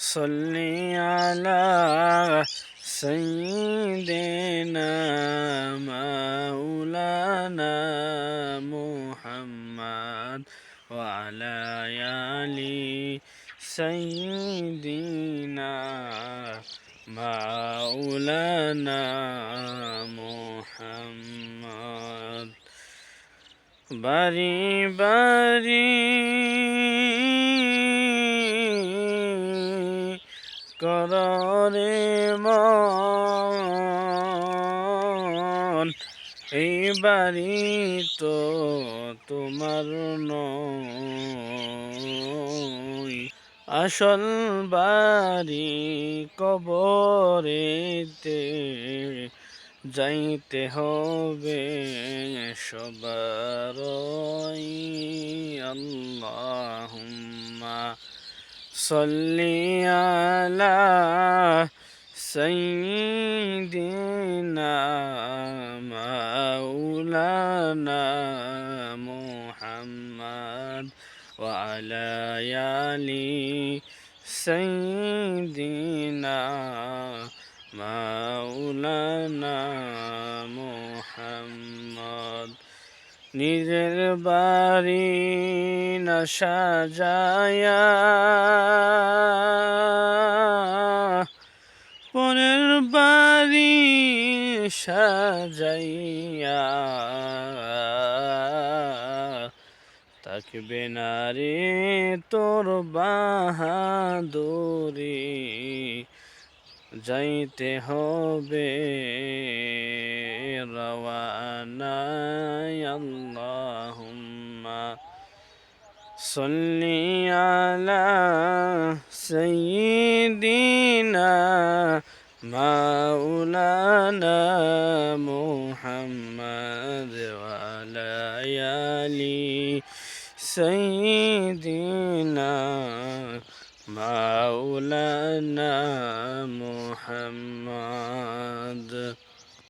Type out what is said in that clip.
صل على سيدنا مولانا محمد وعلى آل سيدنا مولانا محمد. باري باري. কররে মন এই বাড়ি তো তোমার নয় আসল বাড়ি কবরেতে যাইতে হবে সবার আল্লাহুম্মা صلي على سيدنا مولانا محمد وعلى يالي سيدنا مولانا محمد. নিজের বাড়ি না সাজায়া পরের বাড়ি সাজাইয়া। থাকবে না রে তোর বাহাদুরি যাইতে হবে। الخير وأنا يا اللهم. صل على سيدنا مولانا محمد وعلى يالي سيدنا مولانا محمد.